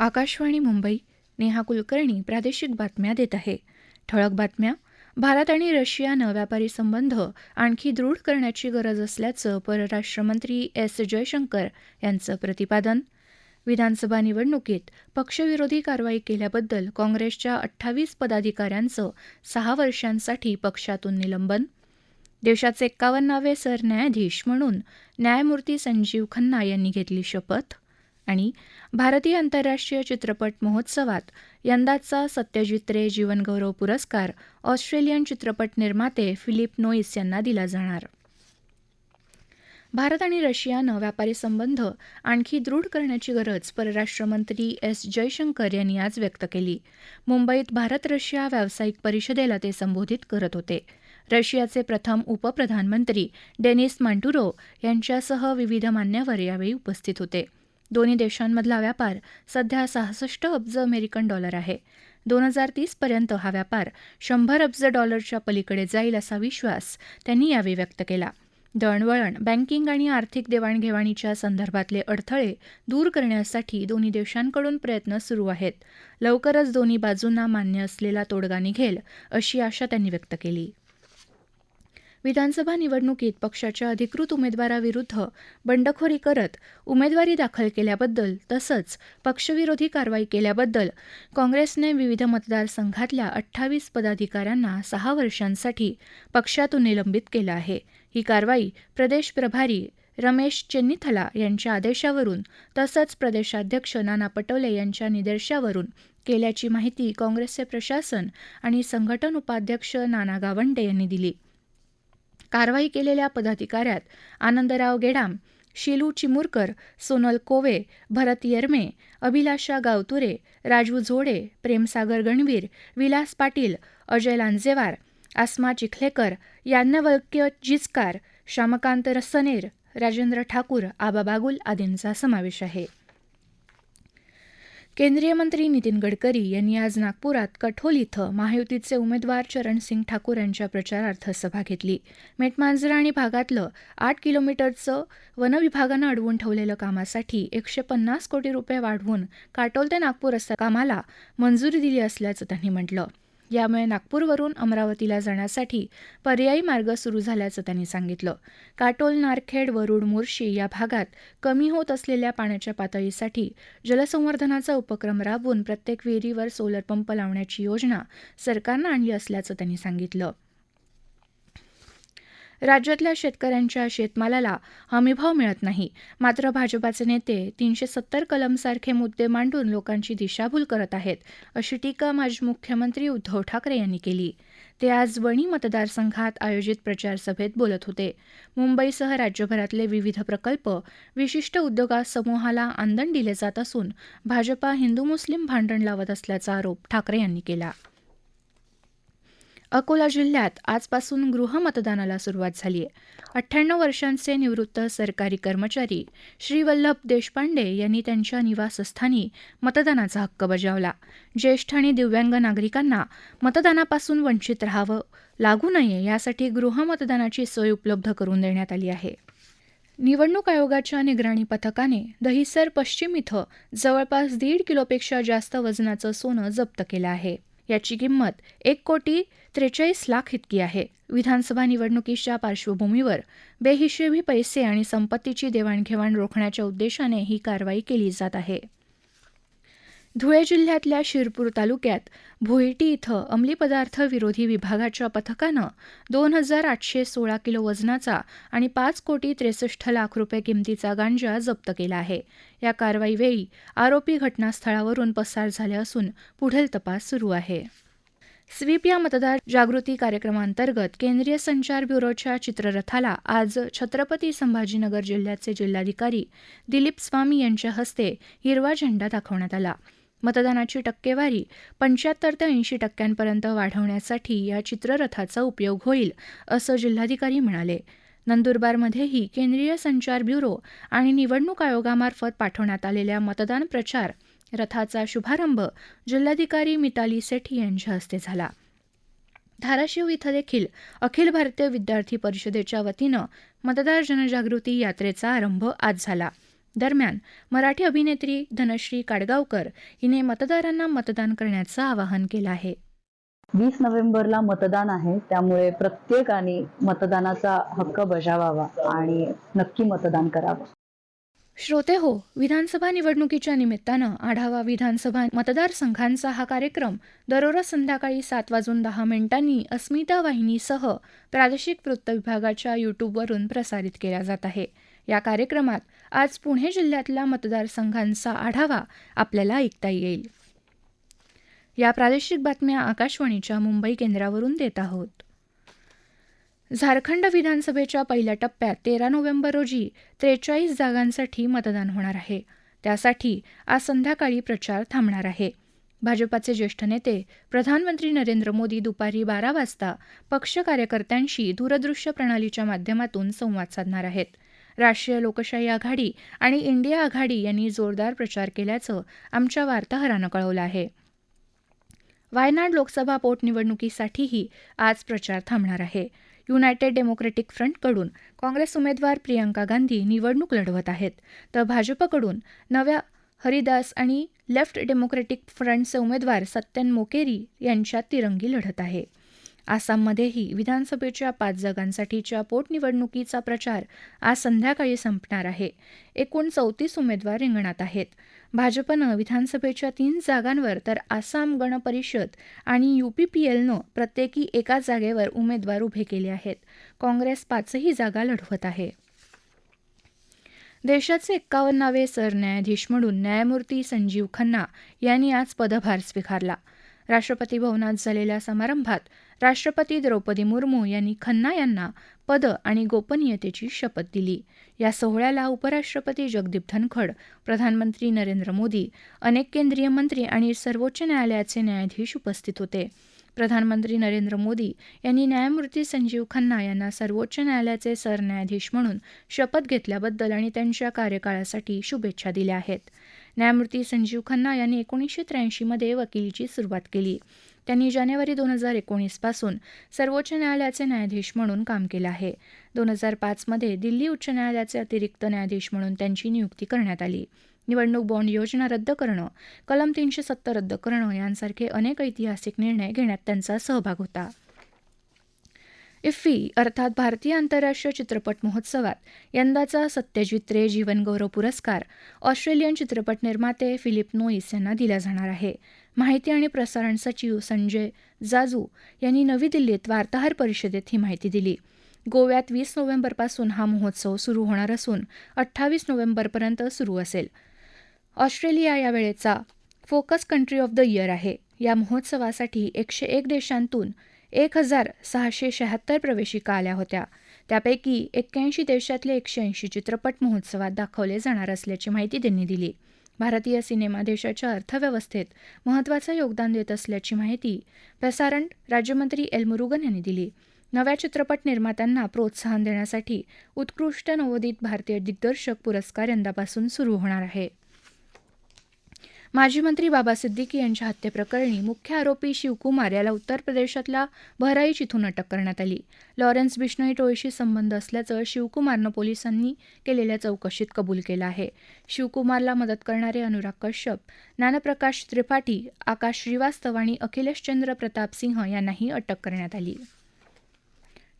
आकाशवाणी मुंबई नेहा कुलकर्णी प्रादेशिक बातम्या देत आहे. ठळक बातम्या. भारत आणि रशियानं व्यापारी संबंध आणखी दृढ करण्याची गरज असल्याचं परराष्ट्रमंत्री एस जयशंकर यांचं प्रतिपादन. विधानसभा निवडणुकीत पक्षविरोधी कारवाई केल्याबद्दल काँग्रेसच्या अठ्ठावीस पदाधिकाऱ्यांचं सहा वर्षांसाठी पक्षातून निलंबन. देशाचे एक्कावन्नावे सरन्यायाधीश म्हणून न्यायमूर्ती संजीव खन्ना यांनी घेतली शपथ. आणि भारतीय आंतरराष्ट्रीय चित्रपट महोत्सवात यंदाचा सत्यजित रे जीवनगौरव पुरस्कार ऑस्ट्रेलियन चित्रपट निर्माते फिलिप नोईस यांना दिला जाणार. भारत आणि रशियानं व्यापारी संबंध आणखी दृढ करण्याची गरज परराष्ट्रमंत्री एस जयशंकर यांनी आज व्यक्त केली. मुंबईत भारत रशिया व्यावसायिक परिषदेला ते संबोधित करत होते. रशियाचे प्रथम उपप्रधानमंत्री डेनिस मांटुरो यांच्यासह विविध मान्यवर यावेळी उपस्थित होते. दोन्ही देशांमधला व्यापार सध्या सहासष्ट अब्ज अमेरिकन डॉलर आहे. दोन हजार तीसपर्यंत हा व्यापार शंभर अब्ज डॉलरच्या पलीकडे जाईल असा विश्वास त्यांनी यावेळी व्यक्त केला. दळणवळण बँकिंग आणि आर्थिक देवाणघेवाणीच्या संदर्भातले अडथळे दूर करण्यासाठी दोन्ही देशांकडून प्रयत्न सुरू आहेत. लवकरच दोन्ही बाजूंना मान्य असलेला तोडगा निघेल अशी आशा त्यांनी व्यक्त केली. विधानसभा निवडणुकीत पक्षाच्या अधिकृत उमेदवाराविरुद्ध बंडखोरी करत उमेदवारी दाखल केल्याबद्दल तसंच पक्षविरोधी कारवाई केल्याबद्दल काँग्रेसने विविध मतदारसंघातल्या अठ्ठावीस पदाधिकाऱ्यांना सहा वर्षांसाठी पक्षातून निलंबित केलं आहे. ही कारवाई प्रदेश प्रभारी रमेश चेन्निथला यांच्या आदेशावरून तसंच प्रदेशाध्यक्ष नाना पटोले यांच्या निदर्शावरून केल्याची माहिती काँग्रेसचे प्रशासन आणि संघटन उपाध्यक्ष नाना गावंडे यांनी दिली. कारवाई केलेल्या पदाधिकाऱ्यात आनंदराव गेडाम शिलू चिमुरकर सोनल कोवे भरत येरमे अभिलाषा गावतुरे राजू झोडे प्रेमसागर गणवीर विलास पाटील अजय लांजेवार आसमा चिखलेकर याज्ञवल्क्य जिचकार श्यामकांत रसनेर राजेंद्र ठाकूर आबा बागुल आदींचा समावेश आहे. केंद्रीय मंत्री नितीन गडकरी यांनी आज नागपुरात कठोल इथं महायुतीचे उमेदवार चरणसिंग ठाकूर यांच्या प्रचारार्थ सभा घेतली. मेटमांजरा आणि भागातलं आठ किलोमीटरचं वनविभागानं अडवून ठेवलेलं कामासाठी एकशे पन्नास कोटी रुपये वाढवून काटोल ते नागपूर असं कामाला मंजुरी दिली असल्याचं त्यांनी म्हटलं. यामुळे नागपूरवरून अमरावतीला जाण्यासाठी पर्यायी मार्ग सुरू झाल्याचं त्यांनी सांगितलं. काटोल नारखेड वरुड मोर्शी या भागात कमी होत असलेल्या पाण्याच्या पातळीसाठी जलसंवर्धनाचा उपक्रम राबवून प्रत्येक विहिरीवर सोलर पंप लावण्याची योजना सरकारनं आणली असल्याचं त्यांनी सांगितलं. राज्यातल्या शेतकऱ्यांच्या शेतमालाला हमीभाव मिळत नाही. मात्र भाजपाचे नेते तीनशे सत्तर कलमसारखे मुद्दे मांडून लोकांची दिशाभूल करत आहेत अशी टीका माजी मुख्यमंत्री उद्धव ठाकरे यांनी केली. ते आज वणी मतदारसंघात आयोजित प्रचारसभेत बोलत होते. मुंबईसह राज्यभरातले विविध प्रकल्प विशिष्ट उद्योगासमूहाला आंदण दिले जात असून भाजपा हिंदू मुस्लिम भांडण लावत असल्याचा आरोप ठाकरे यांनी केला. अकोला जिल्ह्यात आजपासून गृहमतदानाला सुरुवात झाली आहे अठ्ठ्याण्णव वर्षांचे निवृत्त सरकारी कर्मचारी श्रीवल्लभ देशपांडे यांनी त्यांच्या निवासस्थानी मतदानाचा हक्क बजावला. ज्येष्ठ आणि दिव्यांग नागरिकांना मतदानापासून वंचित राहावं लागू नये यासाठी गृहमतदानाची सोय उपलब्ध करून देण्यात आली आहे. निवडणूक आयोगाच्या निगराणी पथकाने दहिसर पश्चिम इथं जवळपास दीड किलोपेक्षा जास्त वजनाचं सोनं जप्त केलं आहे. याची किंमत एक कोटी त्रेचाळीस लाख इतकी आहे. विधानसभा निवडणुकीच्या पार्श्वभूमीवर बेहिशेबी पैसे आणि संपत्तीची देवाणघेवाण रोखण्याच्या उद्देशाने ही कारवाई केली जात आहे. धुळे जिल्ह्यातल्या शिरपूर तालुक्यात भोईटी इथं अंमली पदार्थ विरोधी विभागाच्या पथकानं दोन हजार आठशे सोळा किलो वजनाचा आणि पाच कोटी त्रेसष्ट लाख रुपये किमतीचा गांजा जप्त केला आहे. या कारवाईवेळी आरोपी घटनास्थळावरून पसार झाले असून पुढील तपास सुरू आहे. स्वीप या मतदार जागृती कार्यक्रमांतर्गत केंद्रीय संचार ब्युरोच्या चित्ररथाला आज छत्रपती संभाजीनगर जिल्ह्याचे जिल्हाधिकारी दिलीप स्वामी यांच्या हस्ते हिरवा झेंडा दाखवण्यात आला. मतदानाची टक्केवारी पंच्याहत्तर ते ऐंशी टक्क्यांपर्यंत वाढवण्यासाठी या चित्ररथाचा उपयोग होईल असं जिल्हाधिकारी म्हणाले. नंदुरबारमध्येही केंद्रीय संचार ब्युरो आणि निवडणूक आयोगामार्फत पाठवण्यात आलेल्या मतदान प्रचार रथाचा शुभारंभ जिल्हाधिकारी मिताली सेठी यांच्या हस्ते झाला. धाराशिव इथं देखील अखिल भारतीय विद्यार्थी परिषदेच्या वतीनं मतदार जनजागृती यात्रेचा आरंभ आज झाला. दरम्यान मराठी अभिनेत्री धनश्री काडगावकर हिने मतदारांना मतदान करण्याचं आवाहन केलं आहे. वीस नोव्हेंबरला मतदान आहे त्यामुळे प्रत्येकाने मतदानाचा हक्क बजावावा आणि नक्की मतदान करावं. श्रोते हो विधानसभा निवडणुकीच्या निमित्तानं आढावा विधानसभा मतदारसंघांचा हा कार्यक्रम दररोज संध्याकाळी सात वाजून दहा मिनिटांनी अस्मिता वाहिनीसह प्रादेशिक वृत्त विभागाच्या युट्यूबवरून प्रसारित केला जात आहे. या कार्यक्रमात आज पुणे जिल्ह्यातल्या मतदारसंघांचा आढावा आपल्याला ऐकता येईल. या प्रादेशिक बातम्या आकाशवाणीच्या मुंबई केंद्रावरून देत आहोत. झारखंड विधानसभेच्या पहिल्या टप्प्यात तेरा नोव्हेंबर रोजी त्रेचाळीस जागांसाठी मतदान होणार आहे. त्यासाठी आज संध्याकाळी प्रचार थांबणार आहे. भाजपाचे ज्येष्ठ नेते प्रधानमंत्री नरेंद्र मोदी दुपारी बारा वाजता पक्ष कार्यकर्त्यांशी दूरदृश्य प्रणालीच्या माध्यमातून संवाद साधणार आहेत. राष्ट्रीय लोकशाही आघाडी आणि इंडिया आघाडी यांनी जोरदार प्रचार केल्याचं आमच्या वार्ताहरानं कळवलं आहे. वायनाड लोकसभा पोटनिवडणुकीसाठीही आज प्रचार थांबणार आहे. युनायटेड डेमोक्रेटिक फ्रंटकडून काँग्रेस उमेदवार प्रियंका गांधी निवडणूक लढवत आहेत. तर भाजपकडून नव्या हरिदास आणि लेफ्ट डेमोक्रेटिक फ्रंटचे उमेदवार सत्यन मोकेरी यांच्यात तिरंगी लढत आहे. आसाममध्येही विधानसभेच्या पाच जागांसाठीच्या पोटनिवडणुकीचा प्रचार आज संध्याकाळी संपणार आहे. एकूण चौतीस उमेदवार रिंगणात आहेत. भाजपनं विधानसभेच्या तीन जागांवर तर आसाम गण परिषद आणि युपीपीएलनं प्रत्येकी एका जागेवर उमेदवार उभे केले आहेत. काँग्रेस पाचही जागा लढवत आहे. देशाचे एक्कावन्नावे सरन्यायाधीश म्हणून न्यायमूर्ती संजीव खन्ना यांनी आज पदभार स्वीकारला. राष्ट्रपती भवनात झालेल्या समारंभात राष्ट्रपती द्रौपदी मुर्मू यांनी खन्ना यांना पद आणि गोपनीयतेची शपथ दिली. या सोहळ्याला उपराष्ट्रपती जगदीप धनखड प्रधानमंत्री नरेंद्र मोदी अनेक केंद्रीय मंत्री आणि सर्वोच्च न्यायालयाचे न्यायाधीश उपस्थित होते. प्रधानमंत्री नरेंद्र मोदी यांनी न्यायमूर्ती संजीव खन्ना यांना सर्वोच्च न्यायालयाचे सरन्यायाधीश म्हणून शपथ घेतल्याबद्दल आणि त्यांच्या कार्यकाळासाठी शुभेच्छा दिल्या आहेत. न्यायमूर्ती संजीव खन्ना यांनी एकोणीसशे त्र्याऐंशीमध्ये वकिलीची सुरुवात केली. त्यांनी जानेवारी दोन हजार एकोणीसपासून सर्वोच्च न्यायालयाचे न्यायाधीश म्हणून काम केलं आहे. दोन हजार पाचमध्ये दिल्ली उच्च न्यायालयाचे अतिरिक्त न्यायाधीश म्हणून त्यांची नियुक्ती करण्यात आली. निवडणूक बॉन्ड योजना रद्द करणं कलम तीनशे सत्तर रद्द करणं यांसारखे अनेक ऐतिहासिक निर्णय घेण्यात त्यांचा सहभाग होता. इफ्फी अर्थात भारतीय आंतरराष्ट्रीय चित्रपट महोत्सवात यंदाचा सत्यजित रे जीवनगौरव पुरस्कार ऑस्ट्रेलियन चित्रपट निर्माते फिलिप नोईस यांना दिला जाणार आहे. माहिती आणि प्रसारण सचिव संजय जाजू यांनी नवी दिल्लीत वार्ताहर परिषदेत ही माहिती दिली. गोव्यात वीस नोव्हेंबरपासून हा महोत्सव सुरू होणार असून अठ्ठावीस नोव्हेंबरपर्यंत सुरू असेल. ऑस्ट्रेलिया या वेळेचा focus country of the year आहे. या महोत्सवासाठी एकशे एक देशांतून एक हजार सहाशे शहात्तर प्रवेशिका आल्या होत्या. त्यापैकी एक्क्याऐंशी देशातले एकशे ऐंशी चित्रपट महोत्सवात दाखवले जाणार असल्याची माहिती त्यांनी दिली. भारतीय सिनेमा देशाच्या अर्थव्यवस्थेत महत्त्वाचं योगदान देत असल्याची माहिती प्रसारण राज्यमंत्री एल मुरुगन यांनी दिली. नव्या चित्रपट निर्मात्यांना प्रोत्साहन देण्यासाठी उत्कृष्ट नवोदित भारतीय दिग्दर्शक पुरस्कार यंदापासून सुरू होणार आहे. माजी मंत्री बाबा सिद्दीकी यांच्या हत्येप्रकरणी मुख्य आरोपी शिवकुमार याला उत्तर प्रदेशातल्या बहराईच इथून अटक करण्यात आली. लॉरेन्स बिश्नोई टोळीशी संबंध असल्याचं शिवकुमारनं पोलिसांनी केलेल्या चौकशीत कबूल केलं आहे. शिवकुमारला मदत करणारे अनुराग कश्यप ज्ञानप्रकाश त्रिपाठी आकाश श्रीवास्तव आणि अखिलेशचंद्र प्रताप सिंह यांनाही अटक करण्यात आली.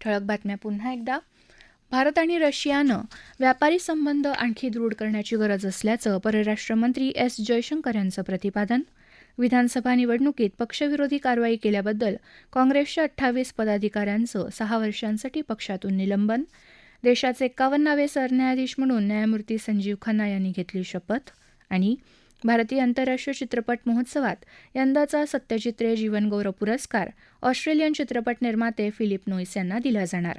ठळक बातम्या पुन्हा एकदा. भारत आणि रशियानं व्यापारी संबंध आणखी दृढ करण्याची गरज असल्याचं परराष्ट्र मंत्री एस जयशंकर यांचं प्रतिपादन. विधानसभा निवडणुकीत पक्षविरोधी कारवाई केल्याबद्दल काँग्रेसच्या अठ्ठावीस पदाधिकाऱ्यांचं सहा वर्षांसाठी पक्षातून निलंबन. देशाचे एक्कावन्नावे सरन्यायाधीश म्हणून न्यायमूर्ती संजीव खन्ना यांनी घेतली शपथ. आणि भारतीय आंतरराष्ट्रीय चित्रपट महोत्सवात यंदाचा सत्यजित रे जीवनगौरव पुरस्कार ऑस्ट्रेलियन चित्रपट निर्माते फिलिप नोईस यांना दिला जाणार.